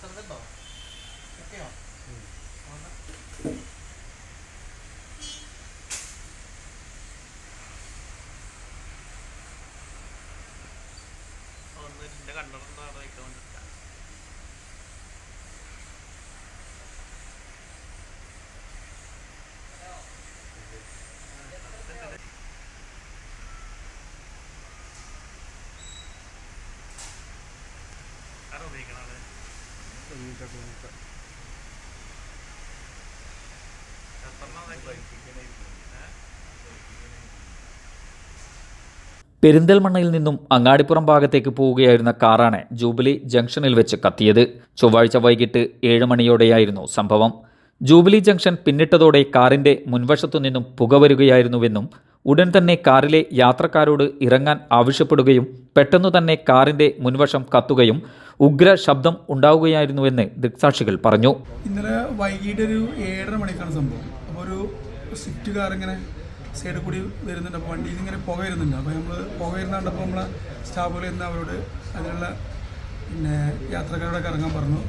ചെറുതുണ്ടോ കേട്ടോ എന്റെ കണ്ണടം താഴെ വയ്ക്കാൻ I don't think പെരിന്തൽമണ്ണയിൽ നിന്നും അങ്ങാടിപ്പുറം ഭാഗത്തേക്ക് പോവുകയായിരുന്ന കാറാണ് ജൂബിലി ജംഗ്ഷനിൽ വെച്ച് കത്തിയത്. ചൊവ്വാഴ്ച വൈകിട്ട് ഏഴ് മണിയോടെയായിരുന്നു സംഭവം. ജൂബിലി ജംഗ്ഷൻ പിന്നിട്ടതോടെ കാറിന്റെ മുൻവശത്തു നിന്നും പുക വരികയായിരുന്നുവെന്നും ഉടൻ തന്നെ കാറിലെ യാത്രക്കാരോട് ഇറങ്ങാൻ ആവശ്യപ്പെടുകയും പെട്ടെന്നു തന്നെ കാറിന്റെ മുൻവശം കത്തുകയും ഉഗ്ര ശബ്ദം ഉണ്ടാവുകയായിരുന്നുവെന്ന് ദൃക്സാക്ഷികൾ പറഞ്ഞു. ഇന്നലെ വൈകിട്ട് ഒരു ഏഴര മണിക്കാണ് സംഭവം. അപ്പോൾ ഒരു സിറ്റ് കാർ ഇങ്ങനെ സൈഡിൽ കൂടി വരുന്നുണ്ട്. അപ്പോൾ വണ്ടിയിൽ ഇങ്ങനെ പുക വരുന്നുണ്ട്. അപ്പോൾ നമ്മൾ പുക വരുന്നുണ്ടപ്പോൾ നമ്മളെ സ്റ്റാഫുകൾ ഇന്ന് അവരോട് അതിനുള്ള പിന്നെ യാത്രക്കാരോടൊക്കെ ഇറങ്ങാൻ പറഞ്ഞു.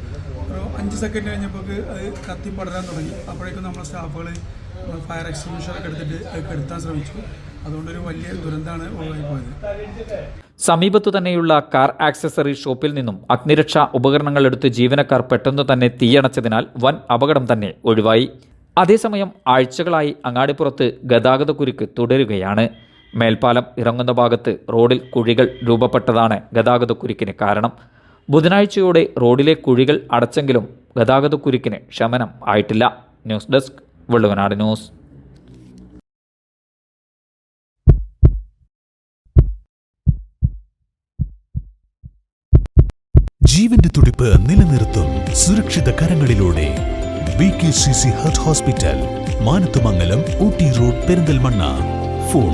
ഒരു അഞ്ച് സെക്കൻഡ് കഴിഞ്ഞപ്പോൾ അത് കത്തി പടരാൻ തുടങ്ങി. അപ്പോഴേക്കും നമ്മളെ സ്റ്റാഫുകൾ ഫയർ എക്സ്റ്റിങ്ഷറൊക്കെ എടുത്തിട്ട് എടുത്താൻ ശ്രമിച്ചു. അതുകൊണ്ടൊരു വലിയ ദുരന്തമാണ് ഒഴിവായി പോയത്. സമീപത്തു തന്നെയുള്ള കാർ ആക്സസറി ഷോപ്പിൽ നിന്നും അഗ്നിരക്ഷാ ഉപകരണങ്ങൾ എടുത്ത് ജീവനക്കാർ പെട്ടെന്ന് തന്നെ തീയണച്ചതിനാൽ വൻ അപകടം തന്നെ ഒഴിവായി. അതേസമയം ആഴ്ചകളായി അങ്ങാടിപ്പുറത്ത് ഗതാഗതക്കുരുക്ക് തുടരുകയാണ്. മേൽപ്പാലം ഇറങ്ങുന്ന ഭാഗത്ത് റോഡിൽ കുഴികൾ രൂപപ്പെട്ടതാണ് ഗതാഗതക്കുരുക്കിന് കാരണം. ബുധനാഴ്ചയോടെ റോഡിലെ കുഴികൾ അടച്ചെങ്കിലും ഗതാഗതക്കുരുക്കിന് ശമനം ആയിട്ടില്ല. ന്യൂസ് ഡെസ്ക് വെള്ളുവനാട് ന്യൂസ് ജീവന്റെ തുടിപ്പ് നിലനിർത്തും സുരക്ഷിത കരങ്ങളിലൂടെ. Hospital road Perinthalmanna. ഫോൺ